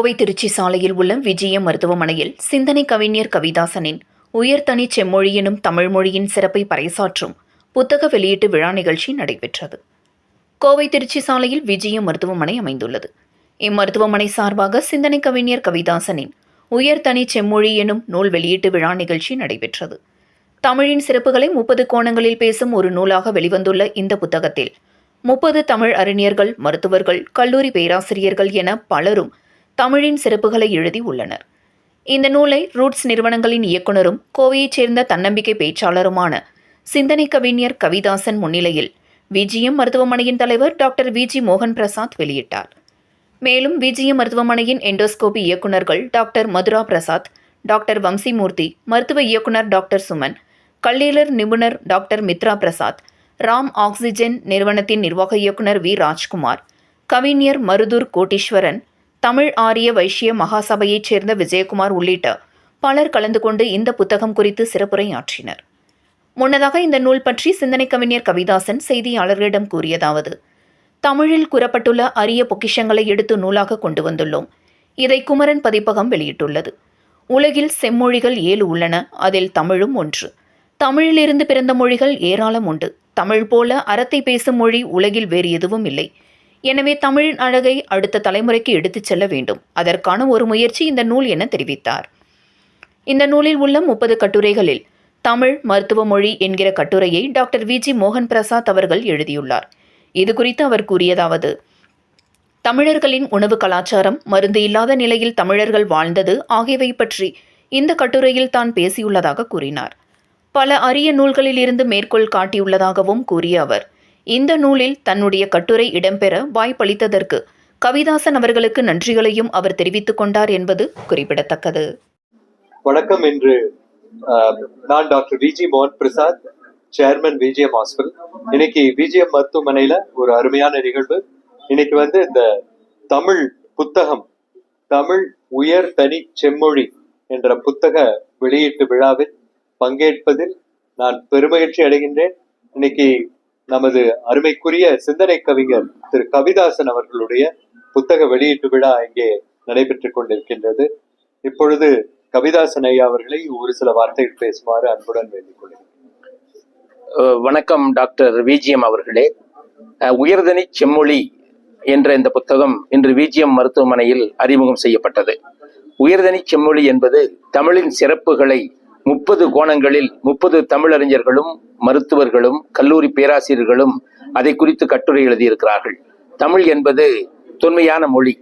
கோவை திருச்சி சாலையில் உள்ள விஜயம் மருத்துவமனையில் சிந்தனை கவிஞர் கவிதாசனின் உயர்தனி செம்மொழி எனும் தமிழ் மொழியின் சிறப்பை பறைசாற்றும் புத்தக வெளியீட்டு விழா நிகழ்ச்சி நடைபெற்றது. கோவை திருச்சி சாலையில் விஜயம் மருத்துவமனை அமைந்துள்ளது. இம்மருத்துவமனை சார்பாக சிந்தனை கவிஞர் கவிதாசனின் உயர்தனி செம்மொழி எனும் நூல் வெளியீட்டு விழா நிகழ்ச்சி நடைபெற்றது. தமிழின் சிறப்புகளை முப்பது கோணங்களில் பேசும் ஒரு நூலாக வெளிவந்துள்ள இந்த புத்தகத்தில் முப்பது தமிழ் அறிஞர்கள் மருத்துவர்கள் கல்லூரி பேராசிரியர்கள் என பலரும் தமிழின் சிறப்புகளை எழுதி உள்ளனர். இந்த நூலை ரூட்ஸ் நிறுவனங்களின் இயக்குனரும் கோவையைச் சேர்ந்த தன்னம்பிக்கை பேச்சாளருமான சிந்தனை கவிஞர் கவிதாசன் முன்னிலையில் விஜிஎம் மருத்துவமனையின் தலைவர் டாக்டர் விஜி மோகன் பிரசாத் வெளியிட்டார். மேலும் விஜிஎம் மருத்துவமனையின் எண்டோஸ்கோபி இயக்குநர்கள் டாக்டர் மதுரா பிரசாத் டாக்டர் வம்சிமூர்த்தி மருத்துவ இயக்குனர் டாக்டர் சுமன் கல்லீரல் நிபுணர் டாக்டர் மித்ரா பிரசாத் ராம் ஆக்சிஜன் நிறுவனத்தின் நிர்வாக இயக்குனர் வி ராஜ்குமார் கவிஞர் மருதூர் கோட்டீஸ்வரன் தமிழ் ஆரிய வைஷ்ய மகாசபையைச் சேர்ந்த விஜயகுமார் உள்ளிட்ட பலர் கலந்து கொண்டு இந்த புத்தகம் குறித்து சிறப்புரையாற்றினர். முன்னதாக இந்த நூல் பற்றி சிந்தனை கவிஞர் கவிதாசன் செய்தியாளர்களிடம் கூறியதாவது தமிழில் கூறப்பட்டுள்ள அரிய பொக்கிஷங்களை எடுத்து நூலாக கொண்டு வந்துள்ளோம். இதை குமரன் பதிப்பகம் வெளியிட்டுள்ளது. உலகில் செம்மொழிகள் ஏழு உள்ளன அதில் தமிழும் ஒன்று. தமிழிலிருந்து பிறந்த மொழிகள் ஏராளம் உண்டு. தமிழ் போல அறத்தை பேசும் மொழி உலகில் வேறு எதுவும் இல்லை. எனவே தமிழின் அழகை அடுத்த தலைமுறைக்கு எடுத்துச் செல்ல வேண்டும். அதற்கான ஒரு முயற்சி இந்த நூல் என தெரிவித்தார். இந்த நூலில் உள்ள முப்பது கட்டுரைகளில் தமிழ் மருத்துவ மொழி என்கிற கட்டுரையை டாக்டர் விஜி மோகன் பிரசாத் அவர்கள் எழுதியுள்ளார். இது குறித்து அவர் கூறியதாவது தமிழர்களின் உணவு கலாச்சாரம் மருந்து இல்லாத நிலையில் தமிழர்கள் வாழ்ந்தது ஆகியவை பற்றி இந்த கட்டுரையில் தான் பேசியுள்ளதாக கூறினார். பல அரிய நூல்களில் இருந்து மேற்கோள் காட்டியுள்ளதாகவும் கூறிய அவர் இந்த நூலில் தன்னுடைய கட்டுரை இடம்பெற வாய்ப்பளித்ததற்கு கவிதாசன் அவர்களுக்கு நன்றிகளையும் அவர் தெரிவித்துக் கொண்டார் என்பது குறிப்பிடத்தக்கது. வணக்கம் என்று நான் டாக்டர் விஜி மோகன் பிரசாத் சேர்மன் விஜிஎம் ஹாஸ்பிட்டல் இன்னைக்கு விஜிஎம் மருத்துவமனையில ஒரு அருமையான நிகழ்வு. இன்னைக்கு வந்து இந்த தமிழ் புத்தகம் தமிழ் உயர் தனி செம்மொழி என்ற புத்தக வெளியீட்டு விழாவில் பங்கேற்பதில் நான் பெருமகிழ்ச்சி அடைகின்றேன். இன்னைக்கு நமது அருமைக்குரிய சிந்தனை கவிஞர் திரு கவிதாசன் அவர்களுடைய புத்தக வெளியீட்டு விழா இங்கே நடைபெற்றுக் கொண்டிருக்கின்றது. இப்பொழுது கவிதாசன் ஐயா அவர்களை ஒரு சில வார்த்தைகள் பேசுமாறு அன்புடன் வேண்டிக் கொள்கிறேன். வணக்கம் டாக்டர் விஜிஎம் அவர்களே. உயர்தனி செம்மொழி என்ற இந்த புத்தகம் இன்று விஜிஎம் மருத்துவமனையில் அறிமுகம் செய்யப்பட்டது. உயர்தனி செம்மொழி என்பது தமிழின் சிறப்புகளை முப்பது கோணங்களில் முப்பது தமிழறிஞர்களும் மருத்துவர்களும் கல்லூரி பேராசிரியர்களும் அதை குறித்து கட்டுரை எழுதியிருக்கிறார்கள். தமிழ் என்பது தொன்மையான மொழி.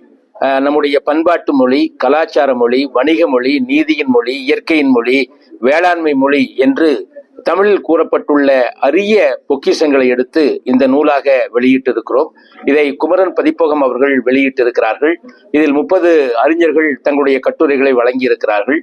நம்முடைய பண்பாட்டு மொழி கலாச்சார மொழி வணிக மொழி நீதியின் மொழி இயற்கையின் மொழி வேளாண்மை மொழி என்று தமிழில் கூறப்பட்டுள்ள அரிய பொக்கிஷங்களை எடுத்து இந்த நூலாக வெளியிட்டிருக்கிறோம். இதை குமரன் பதிப்பகம் அவர்கள் வெளியிட்டிருக்கிறார்கள். இதில் முப்பது அறிஞர்கள் தங்களுடைய கட்டுரைகளை வழங்கியிருக்கிறார்கள்.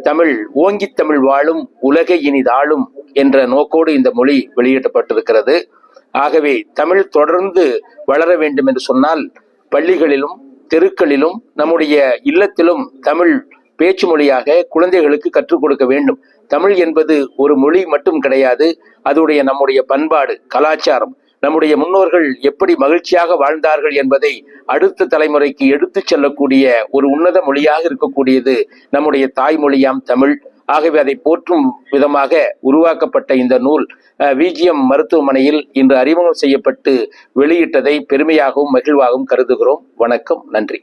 தமிழ் ஓங்கித் தமிழ் வாழும் உலகை இனிதாளும் என்ற நோக்கோடு இந்த மொழி வெளியிடப்பட்டிருக்கிறது. ஆகவே தமிழ் தொடர்ந்து வளர வேண்டும் என்று சொன்னால் பள்ளிகளிலும் தெருக்களிலும் நம்முடைய இல்லத்திலும் தமிழ் பேச்சு மொழியாக குழந்தைகளுக்கு கற்றுக் கொடுக்க வேண்டும். தமிழ் என்பது ஒரு மொழி மட்டும் கிடையாது அதுடைய நம்முடைய பண்பாடு கலாச்சாரம். நம்முடைய முன்னோர்கள் எப்படி மகிழ்ச்சியாக வாழ்ந்தார்கள் என்பதை அடுத்த தலைமுறைக்கு எடுத்துச் செல்லக்கூடிய ஒரு உன்னத மொழியாக இருக்கக்கூடியது நம்முடைய தாய்மொழியாம் தமிழ். ஆகவே அதை போற்றும் விதமாக உருவாக்கப்பட்ட இந்த நூல் விஜிஎம் மருத்துவமனையில் இன்று அறிமுகம் செய்யப்பட்டு வெளியிட்டதை பெருமையாகவும் மகிழ்வாகவும் கருதுகிறோம். வணக்கம் நன்றி.